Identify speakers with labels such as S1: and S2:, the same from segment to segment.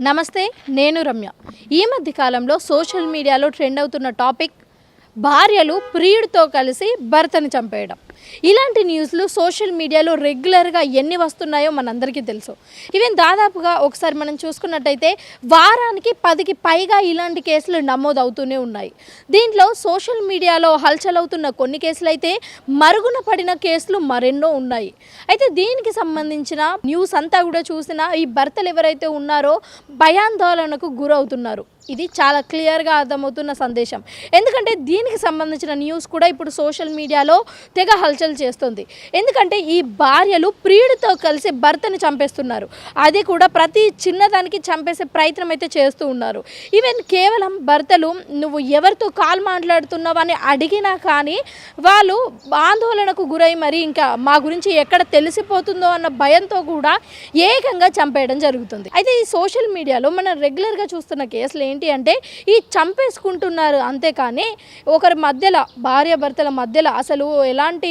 S1: నమస్తే నేను రమ్య. ఈ మధ్య కాలంలో సోషల్ మీడియాలో ట్రెండ్ అవుతున్న టాపిక్ భార్యలు ప్రియుడితో కలిసి భర్తను చంపేయడం. ఇలాంటి న్యూస్లు సోషల్ మీడియాలో రెగ్యులర్గా ఎన్ని వస్తున్నాయో మనందరికీ తెలుసు. ఈవెన్ దాదాపుగా ఒకసారి మనం చూసుకున్నట్టయితే వారానికి పదికి పైగా ఇలాంటి కేసులు నమోదు అవుతూనే ఉన్నాయి. దీంట్లో సోషల్ మీడియాలో హల్చల్ అవుతున్న కొన్ని కేసులు అయితే మరుగున పడిన కేసులు మరెన్నో ఉన్నాయి. అయితే దీనికి సంబంధించిన న్యూస్ అంతా కూడా చూసినా ఈ భర్తలు ఎవరైతే ఉన్నారో భయాందోళనకు గురవుతున్నారు. ఇది చాలా క్లియర్గా అర్థమవుతున్న సందేశం. ఎందుకంటే దీనికి సంబంధించిన న్యూస్ కూడా ఇప్పుడు సోషల్ మీడియాలో తెగ హల్చల్ చేస్తుంది. ఎందుకంటే ఈ భార్యలు ప్రియుడితో కలిసి భర్తని చంపేస్తున్నారు. అది కూడా ప్రతి చిన్నదానికి చంపేసే ప్రయత్నం అయితే చేస్తూ ఉన్నారు. ఈవెన్ కేవలం భర్తలు నువ్వు ఎవరితో కాల్ మాట్లాడుతున్నావు అని అడిగినా కానీ వాళ్ళు ఆందోళనకు గురై మరి ఇంకా మా గురించి ఎక్కడ తెలిసిపోతుందో అన్న భయంతో కూడా ఏకంగా చంపేయడం జరుగుతుంది. అయితే ఈ సోషల్ మీడియాలో మనం రెగ్యులర్గా చూస్తున్న కేసులు ఏంటి అంటే ఈ చంపేసుకుంటున్నారు అంతేకాని ఒకరి మధ్యలో భార్య భర్తల మధ్యలో అసలు ఎలాంటి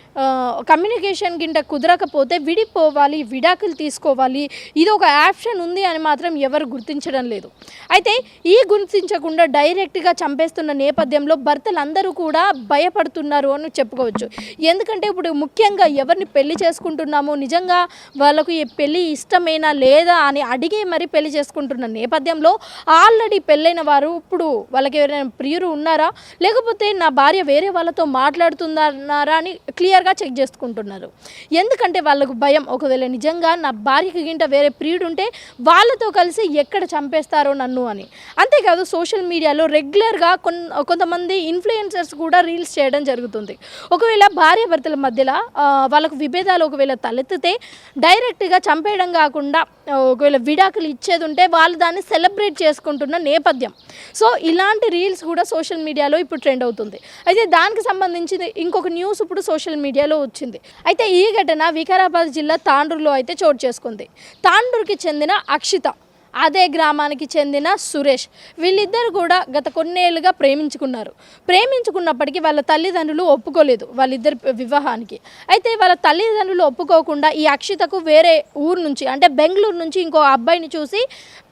S1: కమ్యూనికేషన్ గింట కుదరకపోతే విడిపోవాలి విడాకులు తీసుకోవాలి. ఇది ఒక ఆప్షన్ ఉంది అని మాత్రం ఎవరు గుర్తించడం లేదు. అయితే ఈ గుర్తించకుండా డైరెక్ట్గా చంపేస్తున్న నేపథ్యంలో భర్తలందరూ కూడా భయపడుతున్నారు అని చెప్పుకోవచ్చు. ఎందుకంటే ఇప్పుడు ముఖ్యంగా ఎవరిని పెళ్ళి చేసుకుంటున్నామో నిజంగా వాళ్ళకు ఈ పెళ్ళి ఇష్టమేనా లేదా అని అడిగి మరి పెళ్ళి చేసుకుంటున్న నేపథ్యంలో ఆల్రెడీ పెళ్ళైన వారు ఇప్పుడు వాళ్ళకి ఎవరైనా ప్రియురు ఉన్నారా? లేకపోతే నా భార్య వేరే వాళ్ళతో మాట్లాడుతున్నారా అని క్లియర్ రెగ్యులర్గా చెక్ చేసుకుంటున్నారు. ఎందుకంటే వాళ్ళకు భయం. ఒకవేళ నిజంగా నా భార్యకి గింట వేరే ప్రియుడు ఉంటే వాళ్ళతో కలిసి ఎక్కడ చంపేస్తారో నన్ను అని. అంతేకాదు సోషల్ మీడియాలో రెగ్యులర్గా కొన్ కొంతమంది ఇన్ఫ్లుయెన్సర్స్ కూడా రీల్స్ చేయడం జరుగుతుంది. ఒకవేళ భార్య భర్తల మధ్యలో వాళ్ళకు విభేదాలు ఒకవేళ తలెత్తితే డైరెక్ట్గా చంపేయడం కాకుండా ఒకవేళ విడాకులు ఇచ్చేది ఉంటే వాళ్ళు దాన్ని సెలబ్రేట్ చేసుకుంటున్న నేపథ్యం. సో ఇలాంటి రీల్స్ కూడా సోషల్ మీడియాలో ఇప్పుడు ట్రెండ్ అవుతుంది. అయితే దానికి సంబంధించి ఇంకొక న్యూస్ ఇప్పుడు సోషల్ మీడియా మీడియాలో వచ్చింది. అయితే ఈ ఘటన వికారాబాద్ జిల్లా తాండ్రులో అయితే చోటు చేసుకుంది. తాండూరుకి చెందిన అక్షిత అదే గ్రామానికి చెందిన సురేష్ వీళ్ళిద్దరు కూడా గత కొన్నేళ్ళుగా ప్రేమించుకున్నారు. ప్రేమించుకున్నప్పటికీ వాళ్ళ తల్లిదండ్రులు ఒప్పుకోలేదు వాళ్ళిద్దరి వివాహానికి. అయితే వాళ్ళ తల్లిదండ్రులు ఒప్పుకోకుండా ఈ అక్షితకు వేరే ఊరు నుంచి అంటే బెంగళూరు నుంచి ఇంకో అబ్బాయిని చూసి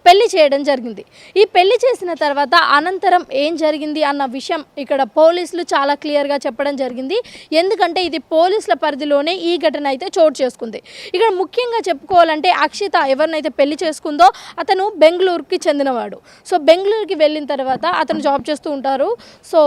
S1: పెళ్ళి చేయడం జరిగింది. ఈ పెళ్ళి చేసిన తర్వాత అనంతరం ఏం జరిగింది అన్న విషయం ఇక్కడ పోలీసులు చాలా క్లియర్గా చెప్పడం జరిగింది. ఎందుకంటే ఇది పోలీసుల పరిధిలోనే ఈ ఘటన అయితే చోటు చేసుకుంది. ఇక్కడ ముఖ్యంగా చెప్పుకోవాలంటే అక్షిత ఎవరినైతే పెళ్ళి చేసుకుందో అతను బెంగళూరుకి చెందినవాడు. సో బెంగళూరుకి వెళ్ళిన తర్వాత అతను జాబ్ చేస్తూ ఉంటారు. సో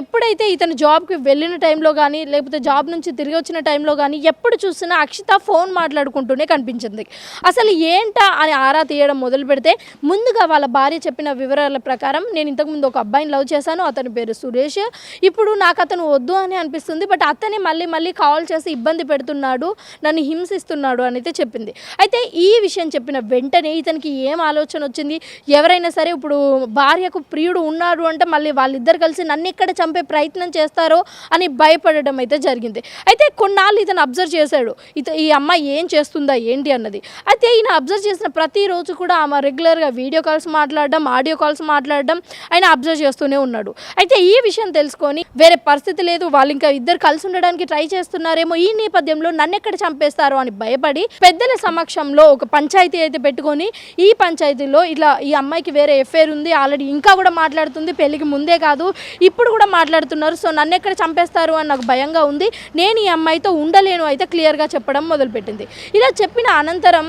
S1: ఎప్పుడైతే ఇతను జాబ్కి వెళ్ళిన టైంలో కానీ లేకపోతే జాబ్ నుంచి తిరిగి వచ్చిన టైంలో కానీ ఎప్పుడు చూసినా అక్షిత ఫోన్ మాట్లాడుకుంటూనే కనిపించింది. అసలు ఏంటా అని ఆరా తీయడం మొదలు పెడితే ముందుగా వాళ్ళ భార్య చెప్పిన వివరాల ప్రకారం నేను ఇంతకుముందు ఒక అబ్బాయిని లవ్ చేశాను అతని పేరు సురేష్. ఇప్పుడు నాకు అతను వద్దు అని అనిపిస్తుంది బట్ అతనే మళ్ళీ మళ్ళీ కాల్ చేసి ఇబ్బంది పెడుతున్నాడు నన్ను హింసిస్తున్నాడు అని అయితే చెప్పింది. అయితే ఈ విషయం చెప్పిన వెంటనే ఇతనికి ఏం ఆలోచన వచ్చింది? ఎవరైనా సరే ఇప్పుడు భార్యకు ప్రియుడు ఉన్నాడు అంటే మళ్ళీ వాళ్ళిద్దరు కలిసి నన్ను ఇక్కడ చంపే ప్రయత్నం చేస్తారో అని భయపడడం అయితే జరిగింది. అయితే కొన్నాళ్ళు ఇతను అబ్జర్వ్ చేశాడు ఇత ఈ అమ్మాయి ఏం చేస్తుందా ఏంటి అన్నది. అయితే ఈయన అబ్జర్వ్ చేసిన ప్రతిరోజు కూడా ఆమె రెగ్యులర్గా వీడియో కాల్స్ మాట్లాడడం ఆడియో కాల్స్ మాట్లాడడం ఆయన అబ్జర్వ్ చేస్తూనే ఉన్నాడు. అయితే ఈ విషయం తెలుసుకొని వేరే పరిస్థితి లేదు వాళ్ళు ఇంకా ఇద్దరు కలిసి ఉండడానికి ట్రై చేస్తున్నారేమో ఈ నేపథ్యంలో నన్ను ఎక్కడ చంపేస్తారో అని భయపడి పెద్దల సమక్షంలో ఒక పంచాయతీ అయితే పెట్టుకొని ఈ పంచాయతీలో ఇట్లా ఈ అమ్మాయికి వేరే ఎఫ్ఐఆర్ ఉంది ఆల్రెడీ ఇంకా కూడా మాట్లాడుతుంది పెళ్ళికి ముందే కాదు ఇప్పుడు కూడా మాట్లాడుతున్నారు సో నన్ను ఎక్కడ చంపేస్తారు అని నాకు భయంగా ఉంది. నేను ఈ అమ్మాయితో ఉండలేను అయితే క్లియర్గా చెప్పడం మొదలుపెట్టింది. ఇలా చెప్పిన అనంతరం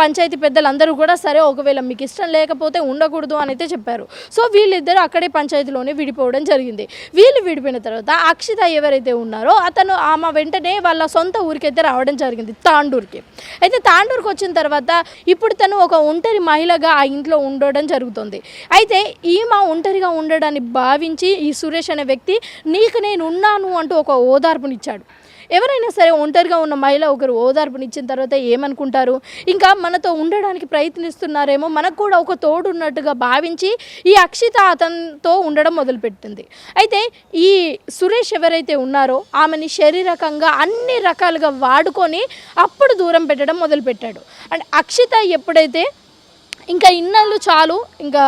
S1: పంచాయతీ పెద్దలందరూ కూడా సరే ఒకవేళ మీకు ఇష్టం లేకపోతే ఉండకూడదు అని అయితే చెప్పారు. సో వీళ్ళిద్దరు అక్కడే పంచాయతీలోనే విడిపోవడం జరిగింది. వీళ్ళు విడిపోయిన తర్వాత అక్షిత ఎవరైతే ఉన్నారో అతను ఆమె వెంటనే వాళ్ళ సొంత ఊరికైతే రావడం జరిగింది తాండూరుకి. అయితే తాండూరుకి వచ్చిన తర్వాత ఇప్పుడు తను ఒక ఒంటరి మహిళగా ఆ ఇంట్లో ఉండడం జరుగుతుంది. అయితే ఈమె ఒంటరిగా ఉండడాన్ని భావించి ఈ సురేష్ అనే వ్యక్తి నీకు నేను ఉన్నాను అంటూ ఒక ఓదార్పునిచ్చాడు. ఎవరైనా సరే ఒంటరిగా ఉన్న మహిళ ఒకరు ఓదార్పునిచ్చిన తర్వాత ఏమనుకుంటారు? ఇంకా మనతో ఉండడానికి ప్రయత్నిస్తున్నారేమో మనకు కూడా ఒక తోడు ఉన్నట్టుగా భావించి ఈ అక్షిత అతనితో ఉండడం మొదలుపెట్టింది. అయితే ఈ సురేష్ ఎవరైతే ఉన్నారో ఆమెని శారీరకంగా అన్ని రకాలుగా వాడుకొని అప్పుడు దూరం పెట్టడం మొదలుపెట్టాడు. అండ్ అక్షిత ఎప్పుడైతే ఇంకా ఇన్నాళ్ళు చాలు ఇంకా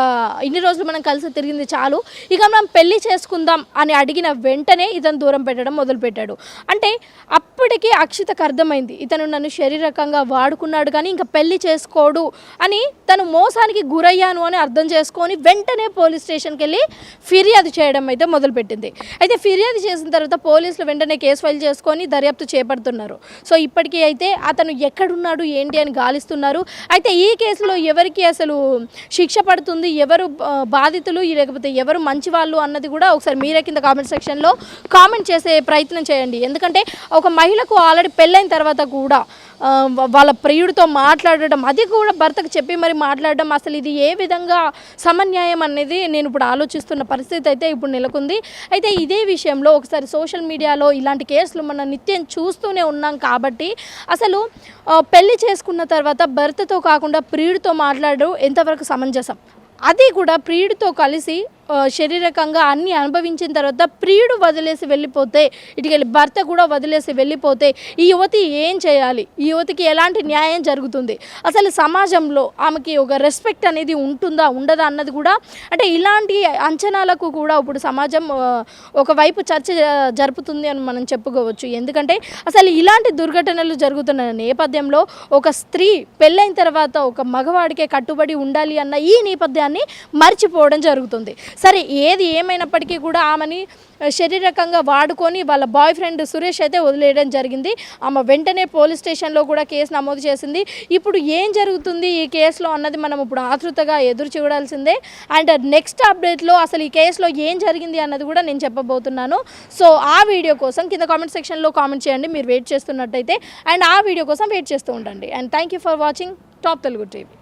S1: ఇన్ని రోజులు మనం కలిసి తిరిగింది చాలు. ఇక మనం పెళ్ళి చేసుకుందాం అని అడిగిన వెంటనే ఇతను దూరం పెట్టడం మొదలుపెట్టాడు. అంటే అప్పటికి అక్షితకు అర్థమైంది ఇతను నన్ను శరీరకంగా వాడుకున్నాడు కానీ ఇంకా పెళ్ళి చేసుకోడు అని తను మోసానికి గురయ్యాను అని అర్థం చేసుకొని వెంటనే పోలీస్ స్టేషన్కి వెళ్ళి ఫిర్యాదు చేయడం అయితే మొదలుపెట్టింది. అయితే ఫిర్యాదు చేసిన తర్వాత పోలీసులు వెంటనే కేసు ఫైల్ చేసుకొని దర్యాప్తు చేపడుతున్నారు. సో ఇప్పటికీ అయితే అతను ఎక్కడున్నాడు ఏంటి అని గాలిస్తున్నారు. అయితే ఈ కేసులో ఎవరికి అసలు శిక్ష పడుతుంది ఎవరు బాధితులు లేకపోతే ఎవరు మంచి వాళ్ళు అన్నది కూడా ఒకసారి మీరే కింద కామెంట్ సెక్షన్లో కామెంట్ చేసే ప్రయత్నం చేయండి. ఎందుకంటే ఒక మహిళకు ఆల్రెడీ పెళ్ళైన తర్వాత కూడా వాళ్ళ ప్రియుడితో మాట్లాడడం అది కూడా భర్తకు చెప్పి మరి మాట్లాడడం అసలు ఇది ఏ విధంగా సమన్యాయం అనేది నేను ఇప్పుడు ఆలోచిస్తున్న పరిస్థితి అయితే ఇప్పుడు నెలకొంది. అయితే ఇదే విషయంలో ఒకసారి సోషల్ మీడియాలో ఇలాంటి కేసులు మనం నిత్యం చూస్తూనే ఉన్నాం కాబట్టి అసలు పెళ్ళి చేసుకున్న తర్వాత భర్తతో కాకుండా ప్రియుడితో మాట్లాడడం ఎంతవరకు సమంజసం? అది కూడా ప్రియుడితో కలిసి శారీరకంగా అన్నీ అనుభవించిన తర్వాత ప్రియుడు వదిలేసి వెళ్ళిపోతే ఇటుకెళ్ళి భర్త కూడా వదిలేసి వెళ్ళిపోతే ఈ యువతి ఏం చేయాలి? ఈ యువతికి ఎలాంటి న్యాయం జరుగుతుంది? అసలు సమాజంలో ఆమెకి ఒక రెస్పెక్ట్ అనేది ఉంటుందా ఉండదా అన్నది కూడా అంటే ఇలాంటి అంచనాలకు కూడా ఇప్పుడు సమాజం ఒకవైపు చర్చ జరుపుతుంది అని మనం చెప్పుకోవచ్చు. ఎందుకంటే అసలు ఇలాంటి దుర్ఘటనలు జరుగుతున్న నేపథ్యంలో ఒక స్త్రీ పెళ్ళైన తర్వాత ఒక మగవాడికే కట్టుబడి ఉండాలి అన్న ఈ నేపథ్యాన్ని మర్చిపోవడం జరుగుతుంది. సరే ఏది ఏమైనప్పటికీ కూడా ఆమెని శరీరకంగా శారీరకంగా వాడుకొని వాళ్ళ బాయ్ ఫ్రెండ్ సురేష్ అయితే వదిలేయడం జరిగింది. ఆమె వెంటనే పోలీస్ స్టేషన్లో కూడా కేసు నమోదు చేసింది. ఇప్పుడు ఏం జరుగుతుంది ఈ కేసులో అన్నది మనం ఇప్పుడు ఆతృతగా ఎదురు చూడాల్సిందే. అండ్ నెక్స్ట్ అప్డేట్లో అసలు ఈ కేసులో ఏం జరిగింది అన్నది కూడా నేను చెప్పబోతున్నాను. సో ఆ వీడియో కోసం కింద కామెంట్ సెక్షన్లో కామెంట్ చేయండి. మీరు వెయిట్ చేస్తున్నట్టయితే. అండ్ ఆ వీడియో కోసం వెయిట్ చేస్తూ ఉండండి. And thank you for watching. Top Telugu TV.